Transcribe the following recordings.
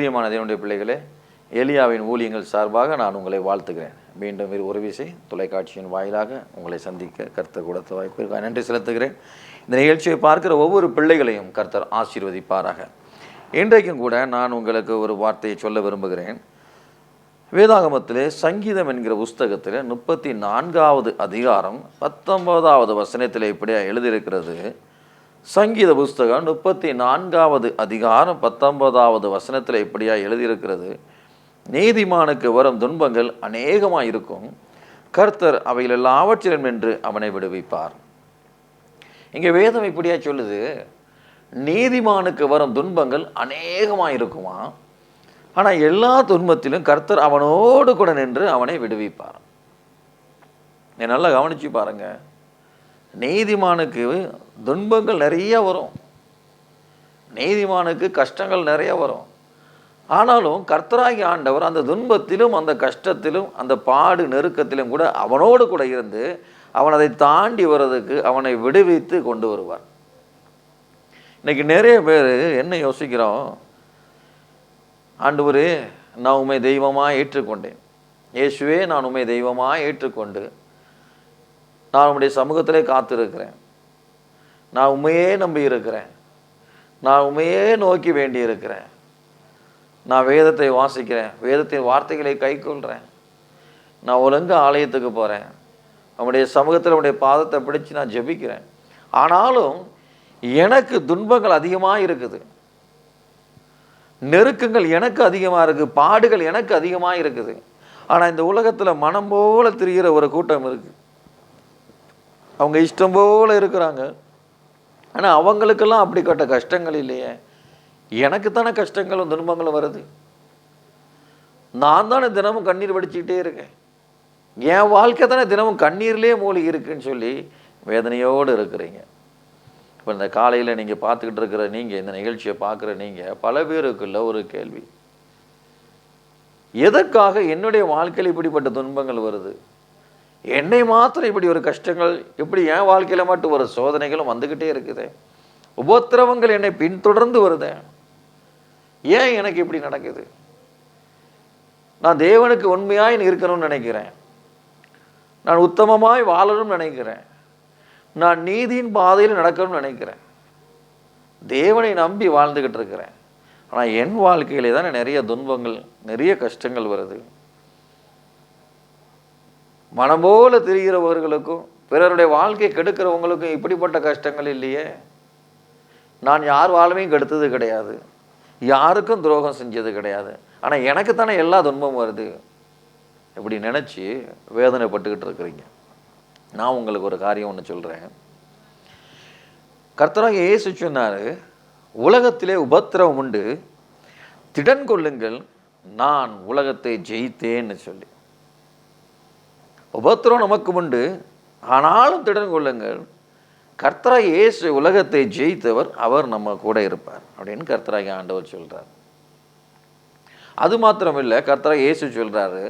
பிரியமான தேவனுடைய பிள்ளைகளே எலியாவின் ஊழியங்கள் சார்பாக நான் உங்களை வாழ்த்துகிறேன். மீண்டும் இரு ஒரு விசை தொலைக்காட்சியின் வாயிலாக உங்களை சந்திக்க கர்த்தர் கொடுத்த வாய்ப்பிற்கு நன்றி செலுத்துகிறேன். இந்த நிகழ்ச்சியை பார்க்கிற ஒவ்வொரு பிள்ளைகளையும் கர்த்தர் ஆசீர்வதிப்பாராக. இன்றைக்கும் கூட நான் உங்களுக்கு ஒரு வார்த்தையை சொல்ல விரும்புகிறேன். வேதாகமத்திலே சங்கீதம் என்கிற புஸ்தகத்தில் முப்பத்தி நான்காவது அதிகாரம் பத்தொன்பதாவது வசனத்தில் இப்படியாக எழுதியிருக்கிறது. சங்கீத புஸ்தகம் முப்பத்தி நான்காவது அதிகாரம் பத்தொன்பதாவது வசனத்தில் இப்படியா எழுதியிருக்கிறது. நீதிமானுக்கு வரும் துன்பங்கள் அநேகமாக இருக்கும் கர்த்தர் அவையில் எல்லாவற்றிலும் என்று அவனை விடுவிப்பார். இங்கே வேதம் இப்படியா சொல்லுது. நீதிமானுக்கு வரும் துன்பங்கள் அநேகமாக இருக்குமா ஆனால் எல்லா துன்பத்திலும் கர்த்தர் அவனோடு கூட நின்று அவனை விடுவிப்பார். நீ நல்லா கவனிச்சு பாருங்கள் நீதிமானுக்கு துன்பங்கள் நிறைய வரும். நீதிமானுக்கு கஷ்டங்கள் நிறைய வரும். ஆனாலும் கர்த்தராகி ஆண்டவர் அந்த துன்பத்திலும் அந்த கஷ்டத்திலும் அந்த பாடு நெருக்கத்திலும் கூட அவனோடு கூட இருந்து அவன் அதை தாண்டி வர்றதுக்கு அவனை விடுவித்து கொண்டு வருவார். இன்னைக்கு நிறைய பேர் என்ன யோசிக்கிறோம்? ஆண்டவரே நான் உண்மை தெய்வமாக ஏற்றுக்கொண்டேன். இயேசுவே நான் உண்மை தெய்வமாக ஏற்றுக்கொண்டு நான் உன்னுடைய சமூகத்திலே காத்திருக்கிறேன். நான் உண்மையே நம்பி இருக்கிறேன். நான் உண்மையே நோக்கி வேண்டி இருக்கிறேன். நான் வேதத்தை வாசிக்கிறேன். வேதத்தின் வார்த்தைகளை கைக்கொள்கிறேன் நான் ஒழுங்கு ஆலயத்துக்கு போகிறேன் அவனுடைய சமூகத்தில் அவனுடைய பாதத்தை பிடிச்சி நான் ஜெபிக்கிறேன். ஆனாலும் எனக்கு துன்பங்கள் அதிகமாக இருக்குது. நெருக்கங்கள் எனக்கு அதிகமாக இருக்குது பாடுகள் எனக்கு அதிகமாக இருக்குது. ஆனால் இந்த உலகத்தில் மனம் போல் திரிகிற ஒரு கூட்டம் இருக்குது அவங்க இஷ்டம் போல் இருக்கிறாங்க. ஆனால் அவங்களுக்கெல்லாம் அப்படிப்பட்ட கஷ்டங்கள் இல்லையே. எனக்கு தானே கஷ்டங்களும் துன்பங்களும் வருது. நான் தானே தினமும் கண்ணீர் வடிச்சுக்கிட்டே இருக்கேன். என் வாழ்க்கை தானே தினமும் கண்ணீர்லேயே மூலி இருக்குன்னு சொல்லி வேதனையோடு இருக்கிறீங்க. இப்போ இந்த காலையில் நீங்கள் பார்த்துக்கிட்டு இருக்கிற நீங்கள் இந்த நிகழ்ச்சியை பார்க்குற நீங்கள் பல பேருக்குள்ள ஒரு கேள்வி. எதற்காக என்னுடைய வாழ்க்கையில் இப்படிப்பட்ட துன்பங்கள் வருது? என்னை மாத்திரம் இப்படி ஒரு கஷ்டங்கள் இப்படி என் வாழ்க்கையில் மட்டும் ஒரு சோதனைகளும் வந்துக்கிட்டே இருக்குது. உபத்திரவங்கள் என்னை பின்தொடர்ந்து வருது. ஏன் எனக்கு இப்படி நடக்குது? நான் தேவனுக்கு உண்மையாய் இருக்கணும்னு நினைக்கிறேன். நான் உத்தமமாய் வாழணும்னு நினைக்கிறேன். நான் நீதியின் பாதையில் நடக்கணும்னு நினைக்கிறேன். தேவனை நம்பி வாழ்ந்துக்கிட்டு இருக்கிறேன். ஆனால் என் வாழ்க்கையிலே தான் நிறைய துன்பங்கள் நிறைய கஷ்டங்கள் வருது. மனம் போல திரிகிறவர்களுக்கும் பிறருடைய வாழ்க்கை கெடுக்கிறவங்களுக்கும் இப்படிப்பட்ட கஷ்டங்கள் இல்லையே? நான் யார் வாழ்வையும் கெடுத்தது கிடையாது. யாருக்கும் துரோகம் செஞ்சது கிடையாது. ஆனால் எனக்கு தானே எல்லா துன்பமும் வருது. இப்படி நினச்சி வேதனைப்பட்டுக்கிட்டு இருக்கிறீங்க. நான் உங்களுக்கு ஒரு காரியம் ஒன்று சொல்கிறேன் கர்த்தராக ஏசு சொன்னார் உலகத்திலே உபத்திரவம் உண்டு. திடன் கொள்ளுங்கள் நான் உலகத்தை ஜெயித்தேன்னு சொல்லி. உபத்திரம் நமக்கு உண்டு. ஆனாலும் திடன் கொள்ளுங்கள். கர்த்தரா இயேசு உலகத்தை ஜெயித்தவர் அவர் நம்ம கூட இருப்பார் அப்படின்னு கர்த்தராகி ஆண்டவர் சொல்கிறார் அது மாத்திரமில்லை கர்த்தரா இயேசு சொல்கிறாரு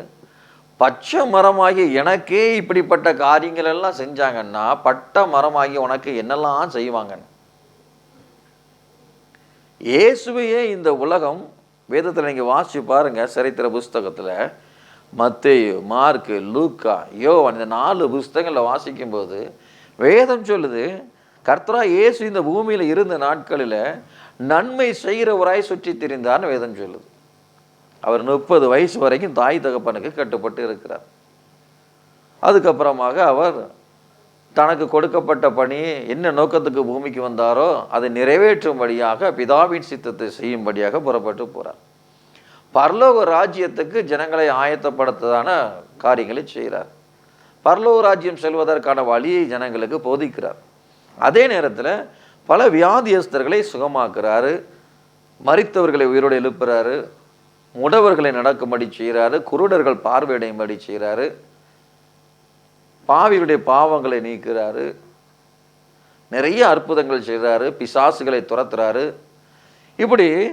பச்சை மரமாகி எனக்கே இப்படிப்பட்ட காரியங்கள் எல்லாம் செஞ்சாங்கன்னா பட்ட மரமாகி உனக்கு என்னெல்லாம் செய்வாங்கன்னு. இயேசுவையே இந்த உலகம் வேதத்தில் நீங்கள் வாசிச்சு பாருங்கள் சரித்திர புஸ்தகத்தில் மத்தேயு மார்க்கு லூக்கா யோவான் இந்த நாலு புஸ்தகங்களில் வாசிக்கும்போது வேதம் சொல்லுது கர்த்தரா இயேசு இந்த பூமியில் இருந்த நாட்களில் நன்மை செய்கிறவராய் சுற்றி திரிந்தார்னு வேதம் சொல்லுது. அவர் முப்பது வயசு வரைக்கும் தாய் தகப்பனுக்கு கட்டுப்பட்டு இருக்கிறார். அதுக்கப்புறமாக அவர் தனக்கு கொடுக்கப்பட்ட பணி என்ன நோக்கத்துக்கு பூமிக்கு வந்தாரோ அதை நிறைவேற்றும்படியாக பிதாவின் சித்தத்தை செய்யும்படியாக புறப்பட்டு போகிறார் பரலோக ராஜ்யத்துக்கு ஜனங்களை ஆயத்தப்படுத்ததான காரியங்களை செய்கிறார். பரலோக ராஜ்யம் செல்வதற்கான வழியை ஜனங்களுக்கு போதிக்கிறார். அதே நேரத்தில் பல வியாதியஸ்தர்களை சுகமாக்குறாரு. மறித்தவர்களை உயிரோடு எழுப்புறாரு. முடவர்களை நடக்கும்படி செய்கிறாரு. குருடர்கள் பார்வையடையும்படி செய்கிறாரு. பாவிகளுடைய பாவங்களை நீக்கிறாரு. நிறைய அற்புதங்கள் செய்கிறாரு. பிசாசுகளை துரத்துறாரு. இப்படி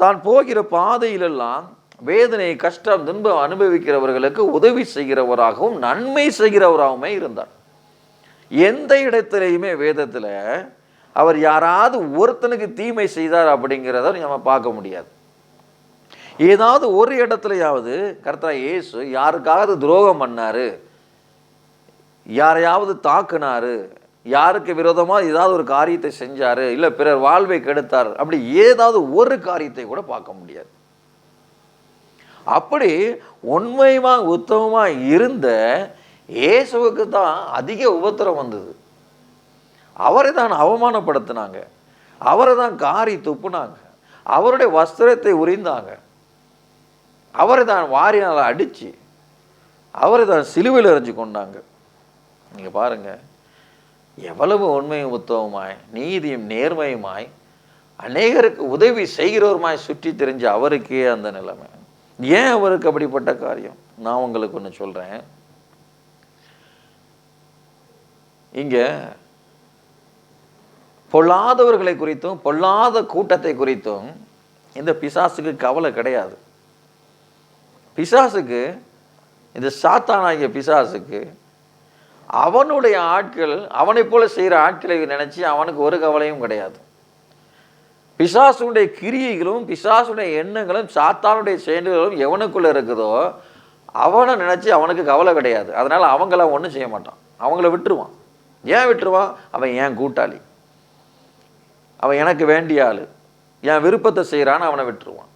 தான் போகிற பாதையிலெல்லாம் வேதனை கஷ்டம் துன்பம் அனுபவிக்கிறவர்களுக்கு உதவி செய்கிறவராகவும் நன்மை செய்கிறவராகவுமே இருந்தார். எந்த இடத்துலையுமே வேதத்தில் அவர் யாராவது ஒருத்தனுக்கு தீமை செய்தார் அப்படிங்கிறத நம்ம பார்க்க முடியாது. ஏதாவது ஒரு இடத்துலையாவது கர்த்தா இயேசு யாருக்காவது துரோகம் பண்ணாரு யாரையாவது தாக்குனாரு யாருக்கு விரோதமாக ஏதாவது ஒரு காரியத்தை செஞ்சார் இல்லை பிறர் வாழ்வை கெடுத்தார் அப்படி ஏதாவது ஒரு காரியத்தை கூட பார்க்க முடியாது. அப்படி உண்மையுமா உத்தமமாக இருந்த இயேசுவுக்கு தான் அதிக உபத்திரம் வந்தது. அவரை தான் அவமானப்படுத்தினாங்க. அவரை தான் காரி துப்புனாங்க. அவருடைய வஸ்திரத்தை உரிந்தாங்க. அவரை தான் வாரினால் அடித்து அவரை தான் சிலுவையில் எறிஞ்சு கொண்டாங்க நீங்கள் பாருங்க. எவ்வளவு உண்மையும் உத்தவமாய் நீதியும் நேர்மையுமாய் அநேகருக்கு உதவி செய்கிறவருமாய் சுற்றி தெரிஞ்ச அவருக்கே அந்த நிலைமை. ஏன் அவருக்கு அப்படிப்பட்ட காரியம்? நான் உங்களுக்கு ஒன்று சொல்கிறேன் இங்கே பொல்லாதவர்களை குறித்தும் பொல்லாத கூட்டத்தை குறித்தும் இந்த பிசாசுக்கு கவலை கிடையாது. பிசாசுக்கு இந்த சாத்தானாகிய பிசாசுக்கு அவனுடைய ஆட்கள் அவனைப் போல செய்கிற ஆட்களை நினச்சி அவனுக்கு ஒரு கவலையும் கிடையாது. பிசாசுடைய கிரியைகளும் பிசாசுடைய எண்ணங்களும் சாத்தானுடைய செயல்களும் எவனுக்குள்ளே இருக்குதோ அவனை நினச்சி அவனுக்கு கவலை கிடையாது. அதனால் அவங்கள ஒன்றும் செய்ய மாட்டான். அவங்கள விட்டுருவான். ஏன் விட்டுருவான்? அவன் ஏன் கூட்டாளி? அவன் எனக்கு வேண்டிய ஆள். என் விருப்பத்தை செய்கிறான்னு அவனை விட்டுருவான்.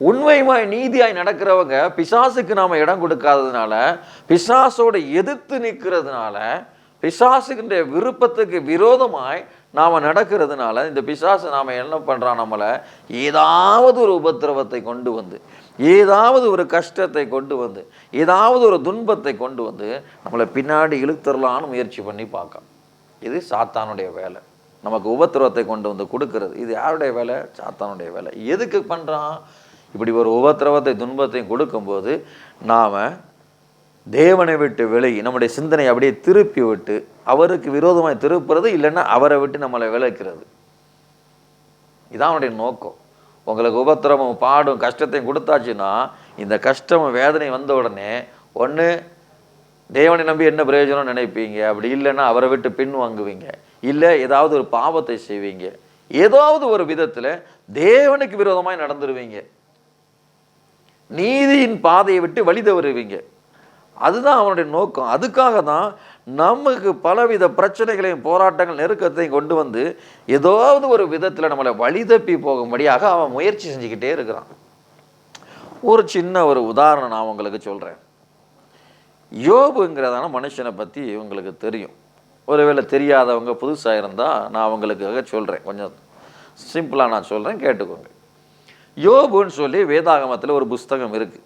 உண்மையுமாய் நீதியாய் நடக்கிறவங்க பிசாசுக்கு நாம் இடம் கொடுக்காததுனால பிசாசோட எதிர்த்து நிற்கிறதுனால பிசாசுக்கின்ற விருப்பத்துக்கு விரோதமாய் நாம் நடக்கிறதுனால இந்த பிசாசு நாம் என்ன பண்ணுறான் நம்மளை? ஏதாவது ஒரு உபத்திரவத்தை கொண்டு வந்து ஏதாவது ஒரு கஷ்டத்தை கொண்டு வந்து ஏதாவது ஒரு துன்பத்தை கொண்டு வந்து நம்மளை பின்னாடி இழுத்துடலான்னு முயற்சி பண்ணி பார்க்கலாம் இது சாத்தானுடைய வேலை. நமக்கு உபத்திரவத்தை கொண்டு வந்து கொடுக்கறது. இது யாருடைய வேலை? சாத்தானுடைய வேலை. எதுக்கு பண்ணுறான் இப்படி ஒரு உபத்திரவத்தை துன்பத்தையும் கொடுக்கும்போது நாம் தேவனை விட்டு விலகி நம்முடைய சிந்தனை அப்படியே திருப்பி விட்டு அவருக்கு விரோதமாக திருப்புறது இல்லைன்னா அவரை விட்டு நம்மளை விளக்கிறது இதான் அவனுடைய நோக்கம். உங்களுக்கு உபத்திரமும் பாடும் கஷ்டத்தையும் கொடுத்தாச்சுன்னா இந்த கஷ்டமும் வேதனை வந்த உடனே ஒன்று தேவனை நம்பி என்ன பிரயோஜனம் நினைப்பீங்க? அப்படி இல்லைன்னா அவரை விட்டு பின் வாங்குவீங்க. இல்லை ஏதாவது ஒரு பாவத்தை செய்வீங்க. ஏதாவது ஒரு விதத்தில் தேவனுக்கு விரோதமாக நடந்துருவீங்க. நீதியின் பாதையை விட்டு வழி தவறுவீங்க. அதுதான் அவனுடைய நோக்கம். அதுக்காக தான் நமக்கு பலவித பிரச்சனைகளையும் போராட்டங்கள் நெருக்கத்தையும் கொண்டு வந்து ஏதாவது ஒரு விதத்தில் நம்மளை வழி தப்பி போகும்படியாக அவன் முயற்சி செஞ்சுக்கிட்டே இருக்கிறான். ஒரு சின்ன ஒரு உதாரணம் நான் உங்களுக்கு சொல்கிறேன் யோபுங்கிறதான மனுஷனை பற்றி உங்களுக்கு தெரியும். ஒருவேளை தெரியாதவங்க புதுசாக இருந்தால் நான் அவங்களுக்காக சொல்கிறேன் கொஞ்சம் சிம்பிளாக நான் சொல்கிறேன் கேட்டுக்கோங்க. யோபுன்னு சொல்லி வேதாகமத்தில் ஒரு புஸ்தகம் இருக்குது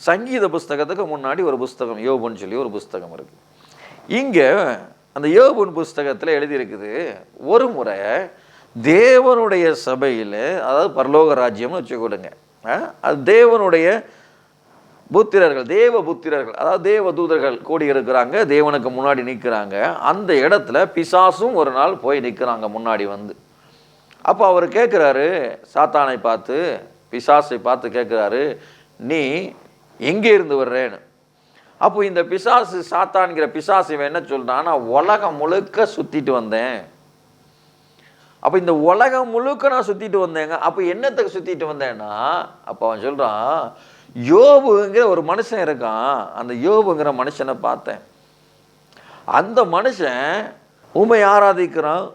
சங்கீத புஸ்தகத்துக்கு முன்னாடி ஒரு புஸ்தகம் யோபுன்னு சொல்லி ஒரு புஸ்தகம் இருக்குது இங்கே அந்த யோபுன் புஸ்தகத்தில் எழுதியிருக்குது ஒரு முறை தேவனுடைய சபையில் அதாவது பரலோக ராஜ்யம்னு வச்சுக்கொடுங்க அது தேவனுடைய புத்திரர்கள் தேவ புத்திரர்கள் அதாவது தேவ தூதர்கள் கூடி இருக்கிறாங்க தேவனுக்கு முன்னாடி நிற்கிறாங்க அந்த இடத்துல பிசாசும் ஒரு நாள் போய் நிற்கிறாங்க முன்னாடி வந்து. அப்போ அவர் கேட்குறாரு சாத்தானை பார்த்து பிசாசை பார்த்து கேட்குறாரு நீ எங்கே இருந்து வர்றேன்னு? அப்போ இந்த பிசாசு சாத்தான்கிற பிசாசு இவன் என்ன சொல்கிறான் நான் உலகம் முழுக்க சுற்றிட்டு வந்தேன். அப்போ இந்த உலகம் முழுக்க நான் சுற்றிட்டு வந்தேங்க. அப்போ என்னத்துக்கு சுற்றிட்டு வந்தேன்னா அப்போ அவன் சொல்கிறான் யோபுங்கிற ஒரு மனுஷன் இருக்கான். அந்த யோபுங்கிற மனுஷனை பார்த்தேன். அந்த மனுஷன் உண்மை ஆராதிக்கிறான்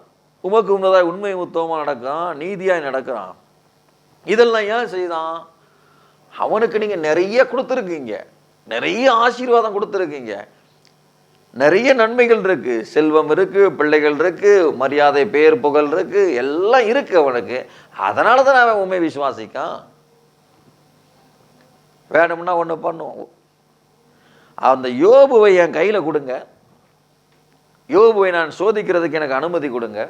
உமக்கு உண்மைதாய் உண்மை உத்தவமாக நடக்கிறான் நீதியாக நடக்கிறான். இதெல்லாம் ஏன் செய்தான்? அவனுக்கு நீங்கள் நிறைய கொடுத்துருக்கீங்க. நிறைய ஆசீர்வாதம் கொடுத்துருக்கீங்க. நிறைய நன்மைகள் இருக்கு. செல்வம் இருக்கு பிள்ளைகள் இருக்கு மரியாதை பேர் புகழ் இருக்கு எல்லாம் இருக்கு அவனுக்கு. அதனால தான் அவன் உண்மை விசுவாசிக்கான். வேணும்னா ஒன்று பண்ணும் அந்த யோபுவை என் கையில் கொடுங்க. யோபுவை நான் சோதிக்கிறதுக்கு எனக்கு அனுமதி கொடுங்க.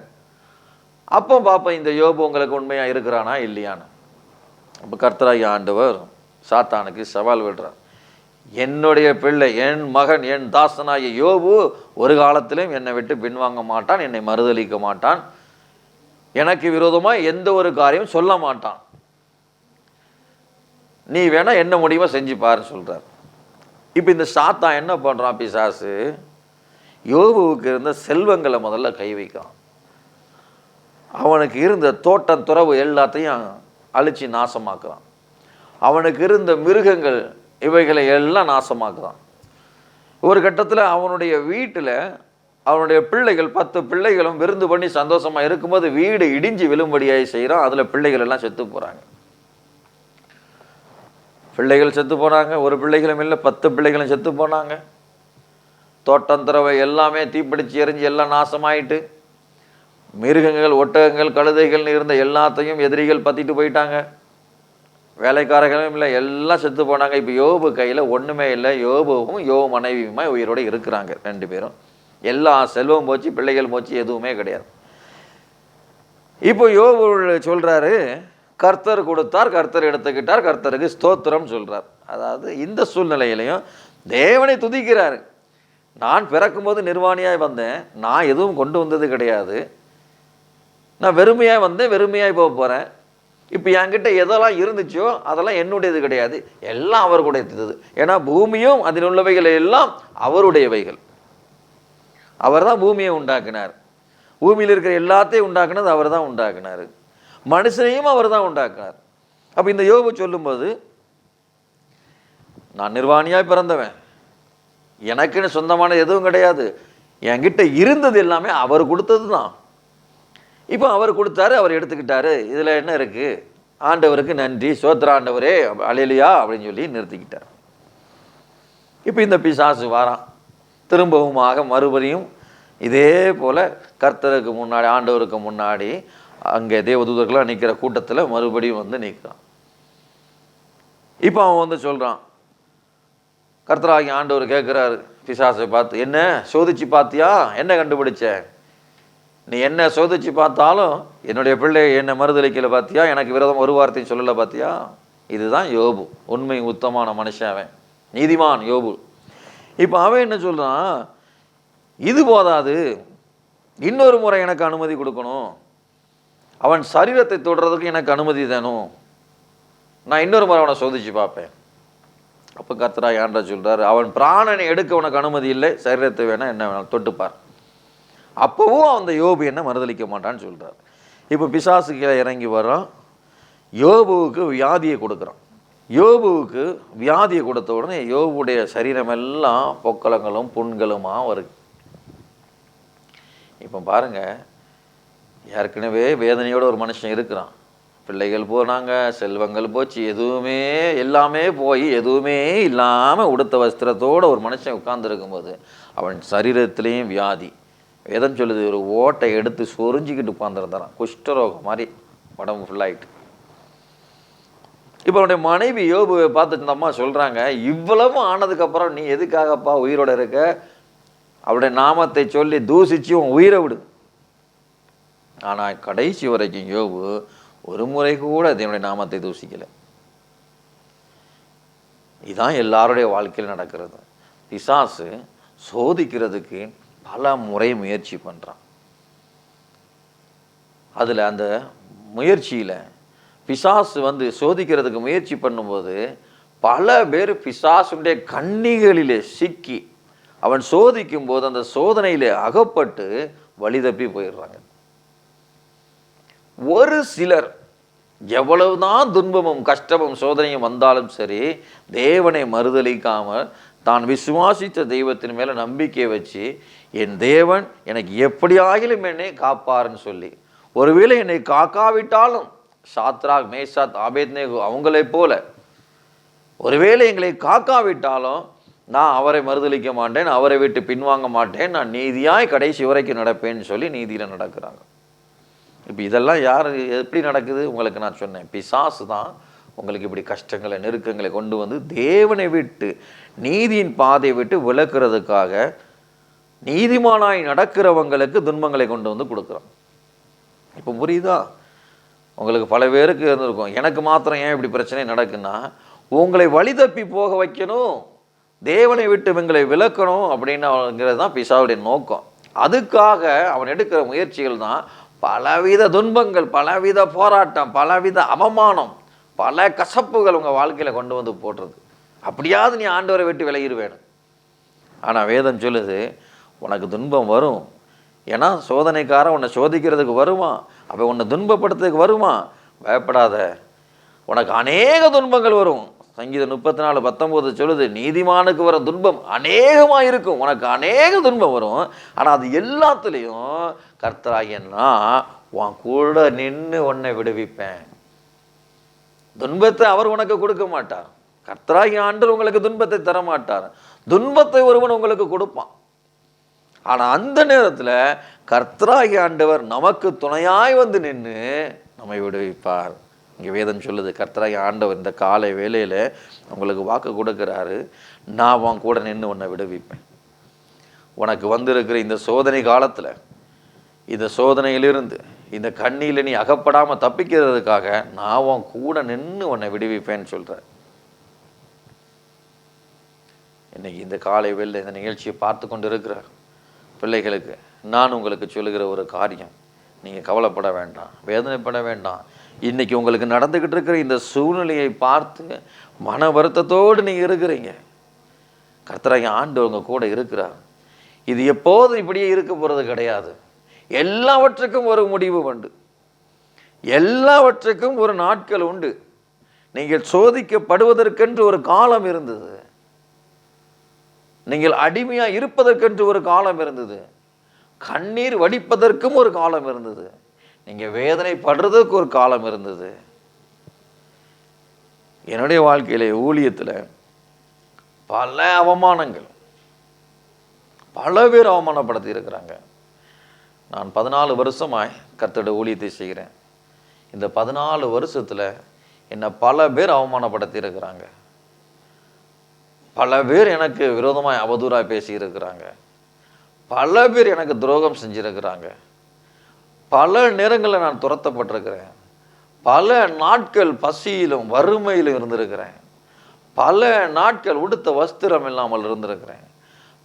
அப்போ பார்ப்போம் இந்த யோபு உங்களுக்கு உண்மையாக இருக்கிறானா? இல்லையான்னு. அப்போ கர்த்தராகி ஆண்டவர் சாத்தானுக்கு சவால் விடுறார். என்னுடைய பிள்ளை என் மகன் என் தாசனாகிய யோபு ஒரு காலத்திலும் என்னை விட்டு பின்வாங்க மாட்டான் என்னை மறுதளிக்க மாட்டான். எனக்கு விரோதமாக எந்த ஒரு காரியமும் சொல்ல மாட்டான். நீ வேணால் என்ன முடியுமோ செஞ்சு பாருன்னு சொல்கிறார் இப்போ இந்த சாத்தான் என்ன பண்ணுறான் பிசாசு? யோபுவுக்கு இருந்த செல்வங்களை முதல்ல கை வைக்கான் அவனுக்கு இருந்த தோட்டம் துறவு எல்லாத்தையும் அழிச்சு நாசமாக்குறான் அவனுக்கு இருந்த மிருகங்கள் இவைகளை எல்லாம் நாசமாக்குறான் ஒரு கட்டத்தில் அவனுடைய வீட்டில் அவனுடைய பிள்ளைகள் பத்து பிள்ளைகளும் விருந்து பண்ணி சந்தோஷமாக இருக்கும்போது வீடு இடிஞ்சு விழும்படியாக செய்கிறான் அதில் பிள்ளைகள் எல்லாம் செத்து போகிறாங்க பிள்ளைகள் செத்து போனாங்க ஒரு பிள்ளைகளும் இல்லை பத்து பிள்ளைகளும் செத்து போனாங்க. தோட்டம் துறவை எல்லாமே தீப்பிடிச்சு எரிஞ்சு எல்லாம் நாசமாயிட்டு மிருகங்கள் ஒட்டகங்கள் கழுதைகள்னு இருந்த எல்லாத்தையும் எதிரிகள் பற்றிட்டு போயிட்டாங்க. வேலைக்காரர்களும் இல்லை எல்லாம் செத்து போனாங்க. இப்போ யோபு கையில் ஒன்றுமே இல்லை. யோபுவும் யோ மனைவியுமா உயிரோடு இருக்கிறாங்க ரெண்டு பேரும். எல்லா செல்வம் போச்சு பிள்ளைகள் போச்சு எதுவுமே கிடையாது. இப்போ யோபு சொல்கிறாரு கர்த்தர் கொடுத்தார் கர்த்தர் எடுத்துக்கிட்டார் கர்த்தருக்கு ஸ்தோத்திரம் சொல்கிறார் அதாவது இந்த சூழ்நிலையிலையும் தேவனை துதிக்கிறாரு. நான் பிறக்கும்போது நிர்வாணியாக வந்தேன். நான் எதுவும் கொண்டு வந்தது கிடையாது. நான் வெறுமையாக வந்தேன் வெறுமையாக போக போகிறேன் இப்போ என்கிட்ட எதெல்லாம் இருந்துச்சோ அதெல்லாம் என்னுடையது கிடையாது. எல்லாம் அவருடையது ஏன்னா பூமியும் அதில் உள்ளவைகள் எல்லாம் அவருடையவைகள். அவர் தான் பூமியை உண்டாக்கினார். பூமியில் இருக்கிற எல்லாத்தையும் உண்டாக்குனது அவர் தான் உண்டாக்கினார். மனுஷனையும் அவர் தான் உண்டாக்குனார். அப்போ இந்த யோபு சொல்லும்போது நான் நிர்வாணியாக பிறந்தவன். எனக்குன்னு சொந்தமான எதுவும் கிடையாது. என்கிட்ட இருந்தது எல்லாமே அவர் கொடுத்தது தான் இப்போ அவர் கொடுத்தாரு அவர் எடுத்துக்கிட்டாரு. இதில் என்ன இருக்குது ஆண்டவருக்கு நன்றி சோத்திர ஆண்டவரே அலையிலையா அப்படின்னு சொல்லி நிறுத்திக்கிட்டார். இப்போ இந்த பிசாசு வாரான். திரும்பவுமாக மறுபடியும் இதே போல் கர்த்தருக்கு முன்னாடி ஆண்டவருக்கு முன்னாடி அங்கே தேவதூதர்களாக நிற்கிற கூட்டத்தில் மறுபடியும் வந்து நிற்கிறான் இப்போ அவன் வந்து சொல்கிறான் கர்த்தராகி ஆண்டவர் கேட்குறாரு பிசாசை பார்த்து என்ன? சோதிச்சு பார்த்தியா? என்ன கண்டுபிடிச்ச? நீ என்ன சோதிச்சு பார்த்தாலும் என்னுடைய பிள்ளை என்னை மறுதளிக்கல பார்த்தியா எனக்கு விரதம் ஒரு வார்த்தையும் சொல்லலை பார்த்தியா இதுதான் யோபு. உண்மை உத்தமான மனுஷன் அவன். நீதிமான் யோபு. இப்போ அவன் என்ன சொல்கிறான் இது போதாது. இன்னொரு முறை எனக்கு அனுமதி கொடுக்கணும். அவன் சரீரத்தை தொடுறதுக்கு எனக்கு அனுமதி தானும் நான் இன்னொரு முறை அவனை சோதிச்சு பார்ப்பேன். அப்போ கர்த்தரா ஏன்டா சொல்கிறார் அவன் பிராணனை எடுக்க உனக்கு அனுமதி இல்லை. சரீரத்தை வேணால் என்ன வேணாலும் தொட்டுப்பார். அப்போவும் அந்த யோபு என்ன மறுதளிக்க மாட்டான்னு சொல்கிறார் இப்போ பிசாசு கீழே இறங்கி வரோம் யோபுவுக்கு வியாதியை கொடுக்குறான். யோபுவுக்கு வியாதியை கொடுத்த உடனே யோபுடைய சரீரமெல்லாம் பொக்களங்களும் புண்களுமாக வருது. இப்போ பாருங்க ஏற்கனவே வேதனையோட ஒரு மனுஷன் இருக்கிறான். பிள்ளைகள் போனாங்க செல்வங்கள் போச்சு எதுவுமே எல்லாமே போய் எதுவுமே இல்லாமல் உடுத்த வஸ்திரத்தோட ஒரு மனுஷன் உட்கார்ந்துருக்கும்போது அவன் சரீரத்திலையும் வியாதி. வேதம் சொல்லுது? ஒரு ஓட்டை எடுத்து சொரிஞ்சிக்கிட்டு உட்காந்துருந்தான் குஷ்டரோகம் மாதிரி உடம்பு ஃபுல்லாகிட்டு இப்போ அவனுடைய மனைவி யோபுவை பார்த்து இந்த அம்மா சொல்கிறாங்க இவ்வளவு ஆனதுக்கப்புறம் நீ எதுக்காகப்பா உயிரோட இருக்க? அவருடைய நாமத்தை சொல்லி தூசிச்சு உன் உயிரை விடு. ஆனால் கடைசி வரைக்கும் யோபு ஒரு முறை கூட அதனுடைய நாமத்தை தூசிக்கலை. இதுதான் எல்லாருடைய வாழ்க்கையில் நடக்கிறது. பிசாசு சோதிக்கிறதுக்கு பல முறை முயற்சி பண்ணுறான் அதில் அந்த முயற்சியில் பிசாசு வந்து சோதிக்கிறதுக்கு முயற்சி பண்ணும்போது பல பேர் பிசாசுடைய கண்ணிகளிலே சிக்கி அவன் சோதிக்கும் போது அந்த சோதனையில் அகப்பட்டு வழி தப்பி போயிடுறாங்க. ஒரு சிலர் எவ்வளவுதான் துன்பமும் கஷ்டமும் சோதனையும் வந்தாலும் சரி தேவனை மறுதளிக்காமல் தான் விசுவாசித்த தெய்வத்தின் மேலே நம்பிக்கை வச்சு என் தேவன் எனக்கு எப்படியாகிலும் என்னை காப்பாருன்னு சொல்லி. ஒருவேளை என்னை காக்காவிட்டாலும் சாத்ராக் மேசாத் ஆபேத்னேகு அவங்களைப் போல ஒருவேளை எங்களை காக்காவிட்டாலும் நான் அவரை மறுதளிக்க மாட்டேன் அவரை விட்டு பின்வாங்க மாட்டேன் நான் நீதியாய் கடைசி வரைக்கும் நடப்பேன்னு சொல்லி நீதியில் நடக்கிறாங்க. இப்போ இதெல்லாம் யார் எப்படி நடக்குது? உங்களுக்கு நான் சொன்னேன். பிசாசு தான் உங்களுக்கு இப்படி கஷ்டங்களை நெருக்கங்களை கொண்டு வந்து தேவனை விட்டு நீதியின் பாதையை விட்டு விளக்குறதுக்காக நீதிமானாய் நடக்கிறவங்களுக்கு துன்பங்களை கொண்டு வந்து கொடுக்குறான் இப்போ புரியுதா? உங்களுக்கு பல பேருக்கு இருந்திருக்கும். எனக்கு மாத்திரம் ஏன் இப்படி பிரச்சனை நடக்குன்னா உங்களை வழி தப்பி போக வைக்கணும் தேவனை விட்டு இவங்களை விளக்கணும் அப்படின்னுங்கிறது தான் பிசாவுடைய நோக்கம். அதுக்காக அவன் எடுக்கிற முயற்சிகள் தான் பலவித துன்பங்கள் பலவித போராட்டம் பலவித அவமானம் பல கசப்புகள் உங்கள் வாழ்க்கையில் கொண்டு வந்து போடுறது அப்படியாவது நீ ஆண்டவரை விட்டு விலகிடுவேணும் ஆனால் வேதம் சொல்லுது உனக்கு துன்பம் வரும். ஏன்னா சோதனைக்காரன் உன்னை சோதிக்கிறதுக்கு வருவான் அப்போ உன்னை துன்பப்படுத்துறதுக்கு வருவான் பயப்படாத. உனக்கு அநேக துன்பங்கள் வரும். சங்கீதம் முப்பத்தி நாலு பத்தொம்போது சொல்லுது நீதிமானுக்கு வர துன்பம் அநேகமாக இருக்கும் உனக்கு அநேக துன்பம் வரும். ஆனால் அது எல்லாத்துலேயும் கர்த்தராகியன்னா உன் கூட நின்று உன்னை விடுவிப்பேன். துன்பத்தை அவர் உனக்கு கொடுக்க மாட்டார். கர்த்தராகி ஆண்டு உங்களுக்கு துன்பத்தை தரமாட்டார். துன்பத்தை ஒருவன் உங்களுக்கு கொடுப்பான். ஆனால் அந்த நேரத்தில் கர்த்தராகி ஆண்டவர் நமக்கு துணையாய் வந்து நின்று நம்மை விடுவிப்பார். இங்கே வேதம் சொல்லுது கர்த்தராகி ஆண்டவர் இந்த காலை வேலையில் உங்களுக்கு வாக்கு கொடுக்குறாரு. நான் உன் கூட நின்று உன்னை விடுவிப்பேன். உனக்கு வந்திருக்கிற இந்த சோதனை காலத்தில் இந்த சோதனையிலிருந்து இந்த கண்ணியில் நீ அகப்படாமல் தப்பிக்கிறதுக்காக நான் உன் கூட நின்று உன்னை விடுவிப்பேன்னு சொல்கிறேன் இன்னைக்கு இந்த காலை வெளில இந்த நிகழ்ச்சியை பார்த்து கொண்டு இருக்கிறார் பிள்ளைகளுக்கு நான் உங்களுக்கு சொல்லுகிற ஒரு காரியம் நீங்கள் கவலைப்பட வேண்டாம் வேதனைப்பட வேண்டாம். இன்றைக்கி உங்களுக்கு நடந்துக்கிட்டு இருக்கிற இந்த சூழ்நிலையை பார்த்து மன வருத்தத்தோடு நீங்கள் இருக்கிறீங்க. கர்த்தராகி ஆண்டு உங்க கூட இருக்கிறார். இது எப்போதும் இப்படியே இருக்க போகிறது கிடையாது. எல்லாவற்றுக்கும் ஒரு முடிவு உண்டு. எல்லாவற்றுக்கும் ஒரு நாட்கள் உண்டு. நீங்கள் சோதிக்கப்படுவதற்கென்று ஒரு காலம் இருந்தது. நீங்கள் அடிமையாக இருப்பதற்கென்று ஒரு காலம் இருந்தது. கண்ணீர் வடிப்பதற்கும் ஒரு காலம் இருந்தது. நீங்கள் வேதனைப்படுறதுக்கு ஒரு காலம் இருந்தது. என்னுடைய வாழ்க்கையில் ஊழியத்தில் பல அவமானங்கள் பல பேர் அவமானப்படுத்தி இருக்கிறாங்க. நான் பதினாலு வருஷமாய் கர்த்தரோட ஊழியத்தை செய்கிறேன். இந்த பதினாலு வருஷத்தில் என்னை பல பேர் அவமானப்படுத்தி இருக்கிறாங்க. பல பேர் எனக்கு விரோதமாக அவதூறாக பேசியிருக்கிறாங்க. பல பேர் எனக்கு துரோகம் செஞ்சுருக்கிறாங்க. பல நேரங்களில் நான் துரத்தப்பட்டிருக்கிறேன். பல நாட்கள் பசியிலும் வறுமையிலும் இருந்திருக்கிறேன். பல நாட்கள் உடுத்த வஸ்திரம் இல்லாமல் இருந்திருக்கிறேன்.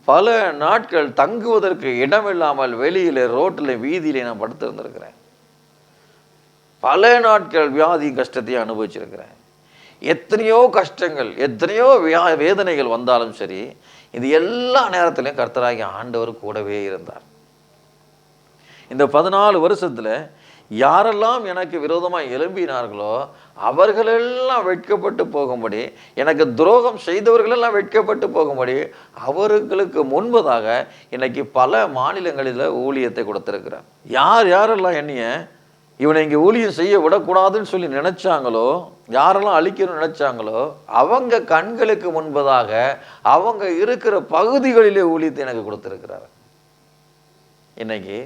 பல நாட்கள் தங்குவதற்கு இடம் இல்லாமல் வெளியில் ரோட்டில் வீதியில நான் படுத்திருந்திருக்கிறேன். பல நாட்கள் வியாதி கஷ்டத்தையும் அனுபவிச்சிருக்கிறேன். எத்தனையோ கஷ்டங்கள் எத்தனையோ வேதனைகள் வந்தாலும் சரி இது எல்லா நேரத்திலையும் கர்த்தராகி ஆண்டவர் கூடவே இருந்தார். இந்த பதினாலு வருஷத்தில் யாரெல்லாம் எனக்கு விரோதமாக எழும்பினார்களோ அவர்களெல்லாம் வெட்கப்பட்டு போகும்படி எனக்கு துரோகம் செய்தவர்களெல்லாம் வெட்கப்பட்டு போகும்படி அவர்களுக்கு முன்பதாக இன்றைக்கி பல மாநிலங்களில் ஊழியத்தை கொடுத்துருக்கிறார். யார் யாரெல்லாம் என்னைய இவனை இங்கே ஊழியம் செய்ய விடக்கூடாதுன்னு சொல்லி நினைச்சாங்களோ யாரெல்லாம் அழிக்கணும்னு நினைச்சாங்களோ அவங்க கண்களுக்கு முன்பதாக அவங்க இருக்கிற பகுதிகளிலே ஊழியத்தை எனக்கு கொடுத்துருக்கிறார். இன்னைக்கு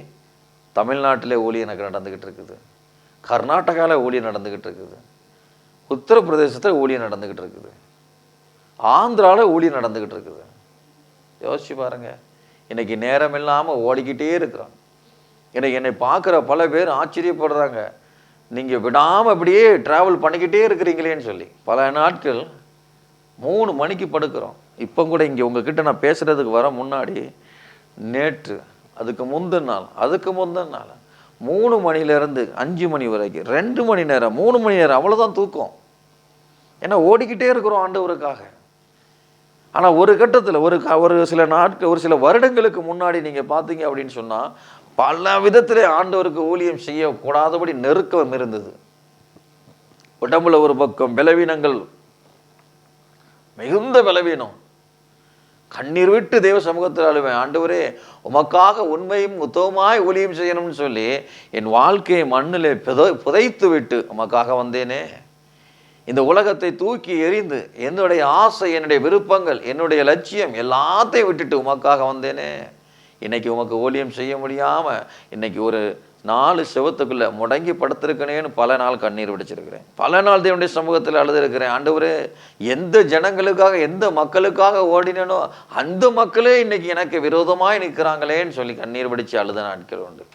தமிழ்நாட்டிலே ஊழியம் எனக்கு நடந்துக்கிட்டு இருக்குது. கர்நாடகாவில் ஊழியம் நடந்துக்கிட்டு இருக்குது. உத்தரப்பிரதேசத்தில் ஊழியம் நடந்துக்கிட்டு இருக்குது. ஆந்திராவில் ஊழியம் நடந்துக்கிட்டு இருக்குது. யோசிச்சு பாருங்கள் இன்றைக்கி நேரம் இல்லாமல் ஓடிக்கிட்டே இருக்கிறோம் என்னை என்னை பார்க்குற பல பேர் ஆச்சரியப்படுறாங்க. நீங்கள் விடாமல் அப்படியே ட்ராவல் பண்ணிக்கிட்டே இருக்கிறீங்களேன்னு சொல்லி. பல நாட்கள் மூணு மணிக்கு படுக்கிறோம். இப்போ கூட இங்கே உங்ககிட்ட நான் பேசுகிறதுக்கு வர முன்னாடி நேற்று அதுக்கு முந்தின நாள் அதுக்கு முந்தின நாள். மூணு மணிலேருந்து அஞ்சு மணி வரைக்கும் ரெண்டு மணி நேரம் மூணு மணி நேரம் அவ்வளோதான் தூக்கம். ஏன்னா ஓடிக்கிட்டே இருக்கிறோம் ஆண்டவருக்காக. ஆனால் ஒரு கட்டத்தில் ஒரு க- ஒரு சில நாட்கள் ஒரு சில வருடங்களுக்கு முன்னாடி நீங்கள் பார்த்தீங்க அப்படின்னு சொன்னால் பல விதத்திலே ஆண்டவருக்கு ஊழியம் செய்யக்கூடாதபடி நெருக்கம் இருந்தது. உடம்புல ஒரு பக்கம் பலவீனங்கள் மிகுந்த பலவீனம். கண்ணீர் விட்டு தேவ சமூகத்தில் அழுவேன் ஆண்டவரே உமக்காக உண்மையும் உத்தவமாய் ஊழியம் செய்யணும்னு சொல்லி என் வாழ்க்கையை மண்ணிலே புதை புதைத்து விட்டு உமக்காக வந்தேனே. இந்த உலகத்தை தூக்கி எறிந்து என்னுடைய ஆசை என்னுடைய விருப்பங்கள் என்னுடைய லட்சியம் எல்லாத்தையும் விட்டுட்டு உமக்காக வந்தேனே. இன்றைக்கி உமக்கு ஊழியம் செய்ய முடியாமல் இன்றைக்கி ஒரு நாலு செவத்துக்குள்ளே முடங்கி படுத்திருக்கனேன்னு பல நாள் கண்ணீர் விடிச்சிருக்கிறேன். பல நாள் தேவனுடைய சமூகத்தில் அழுதுருக்கிறேன். ஆண்டவரே எந்த ஜனங்களுக்காக எந்த மக்களுக்காக ஓடினேனோ அந்த மக்களே இன்னைக்கு எனக்கு விரோதமாக நிற்கிறாங்களேன்னு சொல்லி கண்ணீர் வடிச்சு அழுத நாட்கள் உண்டு.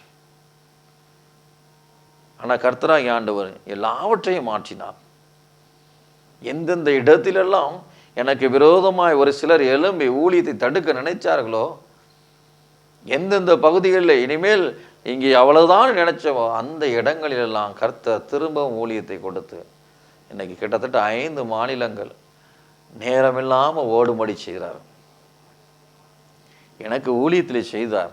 ஆனால் கர்த்தராகி ஆண்டவர் எல்லாவற்றையும் மாற்றினார். எந்தெந்த இடத்திலெல்லாம் எனக்கு விரோதமாய் ஒரு சிலர் எழும்பி ஊழியத்தை தடுக்க நினைச்சார்களோ எந்தெந்த பகுதிகளில் இனிமேல் இங்கே அவ்வளவுதான் நினைச்சவோ அந்த இடங்களிலெல்லாம் கர்த்த திரும்பவும் ஊழியத்தை கொடுத்து இன்னைக்கு கிட்டத்தட்ட ஐந்து மாநிலங்கள் நேரமில்லாமல் ஓடுமடி செய்கிறார். எனக்கு ஊழியத்தில் செய்தார்.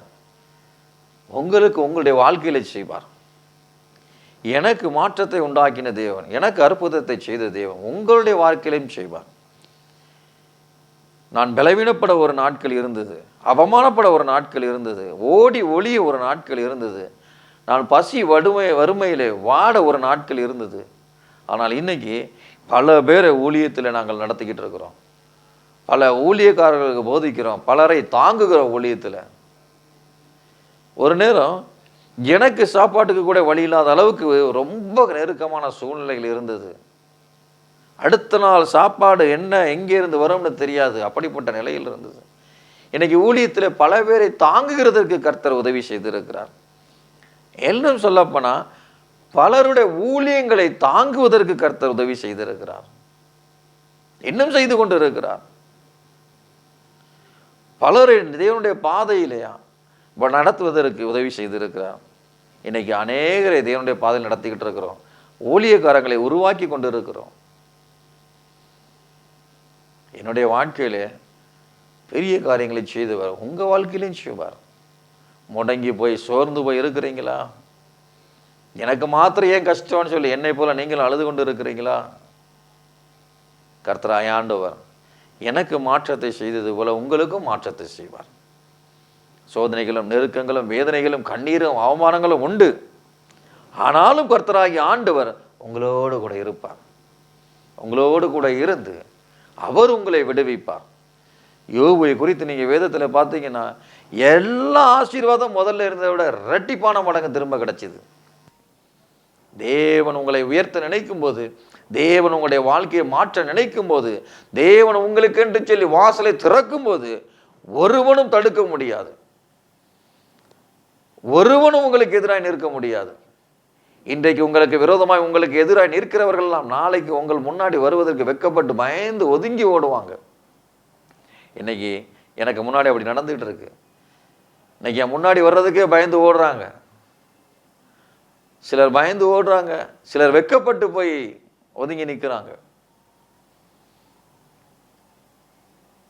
உங்களுக்கு உங்களுடைய வாழ்க்கையில செய்வார். எனக்கு மாற்றத்தை உண்டாக்கின தேவன் எனக்கு அற்புதத்தை செய்த தேவன் உங்களுடைய வாழ்க்கையிலையும் செய்வார். நான் பலவீனப்பட ஒரு நாட்கள் இருந்தது அவமானப்பட ஒரு நாட்கள் இருந்தது ஓடி ஒளிய ஒரு நாட்கள் இருந்தது நான் பசி வடுமை வறுமையிலே வாட ஒரு நாட்கள் இருந்தது. ஆனால் இன்னைக்கு பல பேரை ஊழியத்தில் நாங்கள் நடத்திக்கிட்டு இருக்கிறோம். பல ஊழியக்காரர்களுக்கு போதிக்கிறோம் பலரை தாங்குகிறோம் ஊழியத்தில். ஒரு நேரம் எனக்கு சாப்பாட்டுக்கு கூட வழி இல்லாத அளவுக்கு ரொம்ப நெருக்கமான சூழ்நிலைகள் இருந்தது. அடுத்த நாள் சாப்பாடு என்ன எங்கேருந்து வரும்னு தெரியாது. அப்படிப்பட்ட நிலையில் இருந்தது. இன்னைக்கு ஊழியத்தில் பல பேரை தாங்குகிறதற்கு கர்த்தர் உதவி செய்திருக்கிறார். இன்னும் சொல்லப்போனால் பலருடைய ஊழியங்களை தாங்குவதற்கு கர்த்தர் உதவி செய்திருக்கிறார். இன்னும் செய்து கொண்டு இருக்கிறார் பலரை தேவனுடைய பாதையிலையா நடத்துவதற்கு உதவி செய்திருக்கிறார். இன்னைக்கு அநேகரை தேவனுடைய பாதையில் நடத்திக்கிட்டு இருக்கிறோம். ஊழியக்காரங்களை உருவாக்கி கொண்டு இருக்கிறோம் என்னுடைய வாழ்க்கையில் பெரிய காரியங்களை செய்துவார் உங்கள் வாழ்க்கையிலையும் செய்வார். முடங்கி போய் சோர்ந்து போய் இருக்கிறீங்களா? எனக்கு மாத்திரம் ஏன் கஷ்டம்னு சொல்லி என்னை போல் நீங்களும் அழுது கொண்டு இருக்கிறீங்களா? கர்த்தராய் ஆண்டவர் எனக்கு மாற்றத்தை செய்தது போல உங்களுக்கும் மாற்றத்தை செய்வார். சோதனைகளும் நெருக்கங்களும் வேதனைகளும் கண்ணீரும் அவமானங்களும் உண்டு. ஆனாலும் கர்த்தராகி ஆண்டவர் உங்களோடு கூட இருப்பார். உங்களோடு கூட இருந்து அவர் உங்களை விடுவிப்பார். யோபுவை குறித்து நீங்கள் வேதத்தில் பார்த்தீங்கன்னா எல்லா ஆசீர்வாதம் முதல்ல இருந்ததை விட ரெட்டிப்பான மடங்கு திரும்ப கிடைச்சிது. தேவன் உங்களை உயர்த்த நினைக்கும் போது தேவன் உங்களுடைய வாழ்க்கையை மாற்ற நினைக்கும் போது தேவன் உங்களுக்கு என்று சொல்லி வாசலை திறக்கும் போது ஒருவனும் தடுக்க முடியாது. ஒருவனும் உங்களுக்கு எதிராக நிற்க முடியாது. இன்றைக்கு உங்களுக்கு விரோதமாய் உங்களுக்கு எதிராக நிற்கிறவர்கள்லாம் நாளைக்கு உங்கள் முன்னாடி வருவதற்கு வெக்கப்பட்டு பயந்து ஒதுங்கி ஓடுவாங்க. இன்னைக்கு எனக்கு முன்னாடி அப்படி நடந்துகிட்டு இருக்கு. இன்னைக்கு என் முன்னாடி வர்றதுக்கே பயந்து ஓடுறாங்க. சிலர் பயந்து ஓடுறாங்க. சிலர் வெக்கப்பட்டு போய் ஒதுங்கி நிற்கிறாங்க.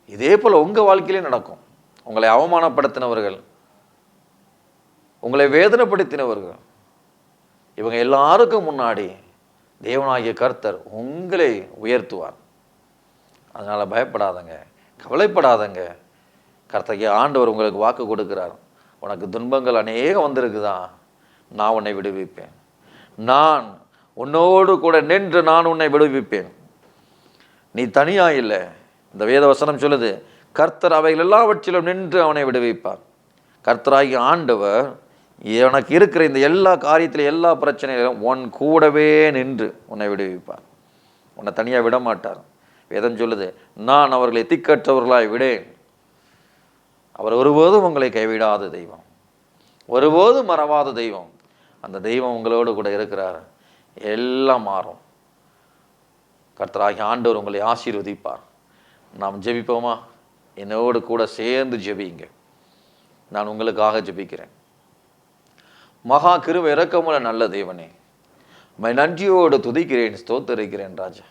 இதே போல உங்க வாழ்க்கையிலே நடக்கும். உங்களை அவமானப்படுத்தினவர்கள் உங்களை வேதனைப்படுத்தினவர்கள் இவங்க எல்லாருக்கும் முன்னாடி தேவனாகிய கர்த்தர் உங்களை உயர்த்துவார். அதனால் பயப்படாதங்க கவலைப்படாதங்க. கர்த்தகிய ஆண்டவர் உங்களுக்கு வாக்கு கொடுக்கிறார். உனக்கு துன்பங்கள் அநேகம் வந்திருக்குதா? நான் உன்னை விடுவிப்பேன். நான் உன்னோடு கூட நின்று நான் உன்னை விடுவிப்பேன். நீ தனியாக இல்லை? இந்த வேத வசனம் சொல்லுது கர்த்தர் அவைகள் எல்லாவற்றிலும் நின்று அவனை விடுவிப்பார். கர்த்தராகி ஆண்டவர் எனக்கு இருக்கிற இந்த எல்லா காரியத்திலும் எல்லா பிரச்சனையிலும் உன் கூடவே நின்று உன்னை விடுவிப்பார். உன்னை தனியாக விட மாட்டார் வேதம் சொல்லுது நான் அவர்களை திக்கற்றவர்களாய் விடேன். அவர் ஒருபோதும் உங்களை கைவிடாத தெய்வம். ஒருபோதும் மறவாத தெய்வம். அந்த தெய்வம் உங்களோடு கூட இருக்கிறார். எல்லாம் மாறும். கர்த்தராகி ஆண்டவர் உங்களை ஆசீர்வதிப்பார். நாம் ஜெபிப்போமா? என்னோடு கூட சேர்ந்து ஜெபிங்க நான் உங்களுக்காக ஜெபிக்கிறேன். மகா கிருவ இறக்கமுள்ள நல்ல தேவனே மை நன்றியோடு துதிக்கிறேன் ஸ்தோத்தரிக்கிறேன் ராஜா.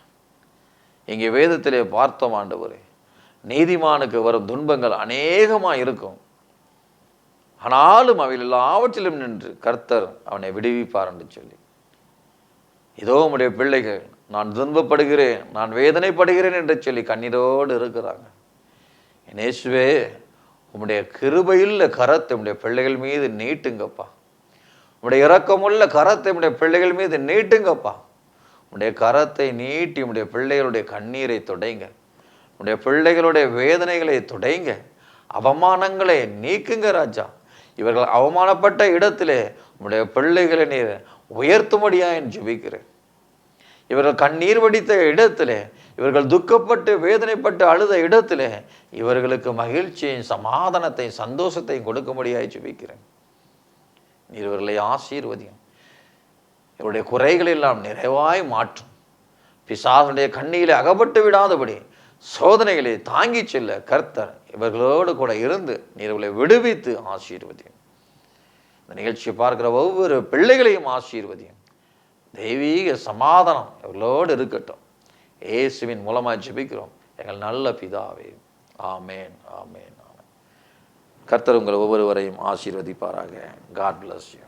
இங்கே வேதத்திலே பார்த்தோம் ஆண்டவரே நீதிமானுக்கு வரும் துன்பங்கள் அநேகமாக இருக்கும். ஆனாலும் அவையில் எல்லாவற்றிலும் நின்று கர்த்தர் அவனை விடுவிப்பார் என்று சொல்லி. இதோ உடைய பிள்ளைகள் நான் துன்பப்படுகிறேன் நான் வேதனைப்படுகிறேன் என்று சொல்லி கண்ணீரோடு இருக்கிறாங்க. இயேசுவே உம்முடைய கிருபையில் கரத்தை உம்முடைய பிள்ளைகள் மீது நீட்டுங்கப்பா. உடைய இரக்கமுள்ள கரத்தை உடைய பிள்ளைகள் மீது நீட்டுங்கப்பா. உடைய கரத்தை நீட்டி உடைய பிள்ளைகளுடைய கண்ணீரை துடைங்க. உடைய பிள்ளைகளுடைய வேதனைகளை துடைங்க. அவமானங்களை நீக்குங்க ராஜா. இவர்கள் அவமானப்பட்ட இடத்திலே உடைய பிள்ளைகளை நீர் உயர்த்தும்படியா என்று ஜெபிக்கிறேன். இவர்கள் கண்ணீர் வடித்த இடத்திலே இவர்கள் துக்கப்பட்டு வேதனைப்பட்டு அழுத இடத்திலே இவர்களுக்கு மகிழ்ச்சியையும் சமாதானத்தையும் சந்தோஷத்தையும் கொடுக்கும்படியாய் ஜெபிக்கிறேன். நீர் இவர்களை ஆசீர்வதியும். இவருடைய குறைகளை எல்லாம் நிறைவாய் மாற்றும். பிசாசனுடைய கண்ணியிலே அகப்பட்டு விடாதபடி சோதனைகளை தாங்கி செல்ல கர்த்தர் இவர்களோடு கூட இருந்து நீர் இவர்களை விடுவித்து ஆசீர்வதியும். இந்த நிகழ்ச்சியை பார்க்கிற ஒவ்வொரு பிள்ளைகளையும் ஆசீர்வதியும். தெய்வீக சமாதானம் இவர்களோடு இருக்கட்டும். இயேசுவின் மூலமாக ஜெபிக்கிறோம். எங்கள் நல்ல பிதாவே. ஆமேன் ஆமேன். கர்த்தர் உங்கள் ஒவ்வொருவரையும் ஆசீர்வதிப்பாராக. God bless you